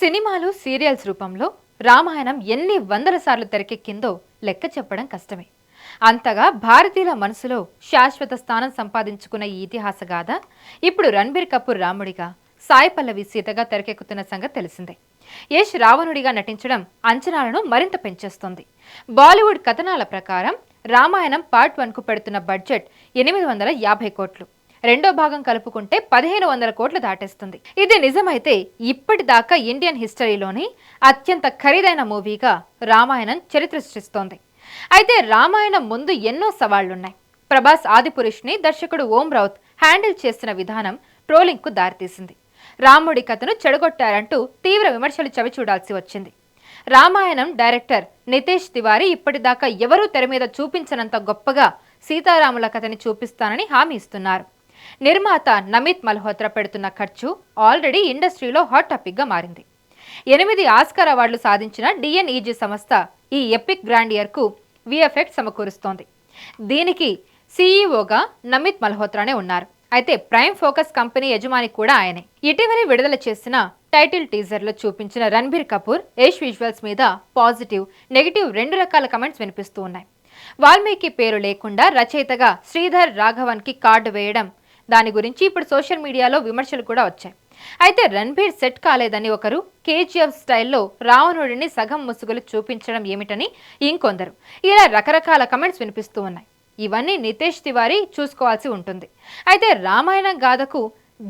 సినిమాలు సీరియల్స్ రూపంలో రామాయణం ఎన్ని వందల సార్లు తెరకెక్కిందో లెక్క చెప్పడం కష్టమే. అంతగా భారతీయుల మనసులో శాశ్వత స్థానం సంపాదించుకున్న ఈ ఇతిహాస గాథ ఇప్పుడు రణబీర్ కపూర్ రాముడిగా సాయి పల్లవి సీతగా తెరకెక్కుతున్న సంగతి తెలిసిందే. యష్ రావణుడిగా నటించడం అంచనాలను మరింత పెంచేస్తోంది. బాలీవుడ్ కథనాల ప్రకారం రామాయణం పార్ట్ వన్కు పెడుతున్న బడ్జెట్ ఎనిమిది వందల యాభై కోట్లు. రెండో భాగం కలుపుకుంటే పదిహేను వందల కోట్లు దాటేస్తుంది. ఇది నిజమైతే ఇప్పటిదాకా ఇండియన్ హిస్టరీలోని అత్యంత ఖరీదైన మూవీగా రామాయణం చరిత్ర సృష్టిస్తోంది. అయితే రామాయణం ముందు ఎన్నో సవాళ్ళున్నాయి. ప్రభాస్ ఆదిపురుష్ని దర్శకుడు ఓం రౌత్ హ్యాండిల్ చేసిన విధానం ట్రోలింగ్కు దారితీసింది. రాముడి కథను చెడగొట్టారంటూ తీవ్ర విమర్శలు చవిచూడాల్సి వచ్చింది. రామాయణం డైరెక్టర్ నితేష్ తివారీ ఇప్పటిదాకా ఎవరూ తెర మీద చూపించనంత గొప్పగా సీతారాముల కథని చూపిస్తానని హామీ ఇస్తున్నారు. నిర్మాత నమిత్ మల్హోత్రా పెడుతున్న ఖర్చు ఆల్రెడీ ఇండస్ట్రీలో హాట్ టాపిక్గా మారింది. ఎనిమిది ఆస్కార్ అవార్డులు సాధించిన డిఎన్ఈజీ సంస్థ ఈ ఎపిక్ గ్రాండియర్కు విఎఫ్ఎక్ట్ సమకూరుస్తోంది. దీనికి సీఈఓగా నమిత్ మల్హోత్రానే ఉన్నారు. అయితే ప్రైమ్ ఫోకస్ కంపెనీ యజమాని కూడా ఆయనే. ఇటీవల విడుదల చేసిన టైటిల్ టీజర్లో చూపించిన రణబీర్ కపూర్ యష్ విజువల్స్ మీద పాజిటివ్ నెగిటివ్ రెండు రకాల కమెంట్స్ వినిపిస్తూ ఉన్నాయి. వాల్మీకి పేరు లేకుండా రచయితగా శ్రీధర్ రాఘవన్కి కార్డు వేయడం దాని గురించి ఇప్పుడు సోషల్ మీడియాలో విమర్శలు కూడా వచ్చాయి. అయితే రణబీర్ సెట్ కాలేదని ఒకరు కేజీఎఫ్ స్టైల్లో రావణుడిని సగం ముసుగులు చూపించడం ఏమిటని ఇంకొందరు. ఇలా రకరకాల కమెంట్స్ వినిపిస్తూ ఉన్నాయి. ఇవన్నీ నితేష్ తివారీ చూసుకోవాల్సి ఉంటుంది. అయితే రామాయణం గాథకు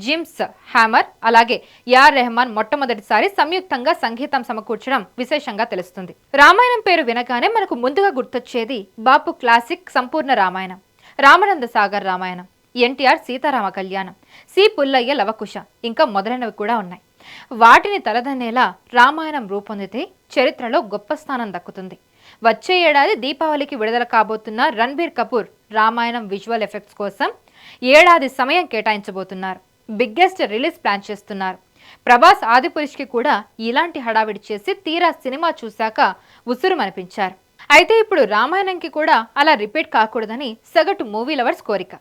జిమ్స్ హ్యామర్ అలాగే యార్ రెహమాన్ మొట్టమొదటిసారి సంయుక్తంగా సంగీతం సమకూర్చడం విశేషంగా తెలుస్తుంది. రామాయణం పేరు వినగానే మనకు ముందుగా గుర్తొచ్చేది బాపు క్లాసిక్ సంపూర్ణ రామాయణం. రామానంద సాగర్ రామాయణం. ఎన్టీఆర్ సీతారామ కళ్యాణం సి పుల్లయ్య లవకుశ ఇంకా మొదలైనవి కూడా ఉన్నాయి. వాటిని తలదన్నేలా రామాయణం రూపొందితే చరిత్రలో గొప్ప స్థానం దక్కుతుంది. వచ్చే ఏడాది దీపావళికి విడుదల కాబోతున్న రణబీర్ కపూర్ రామాయణం విజువల్ ఎఫెక్ట్స్ కోసం ఏడాది సమయం కేటాయించబోతున్నారు. బిగ్గెస్ట్ రిలీజ్ ప్లాన్ చేస్తున్నారు. ప్రభాస్ ఆదిపురుష్కి కూడా ఇలాంటి హడావిడి చేసి తీరా సినిమా చూశాక ఉసురుమనిపించారు. అయితే ఇప్పుడు రామాయణంకి కూడా అలా రిపీట్ కాకూడదని సగటు మూవీ లవర్స్ కోరిక.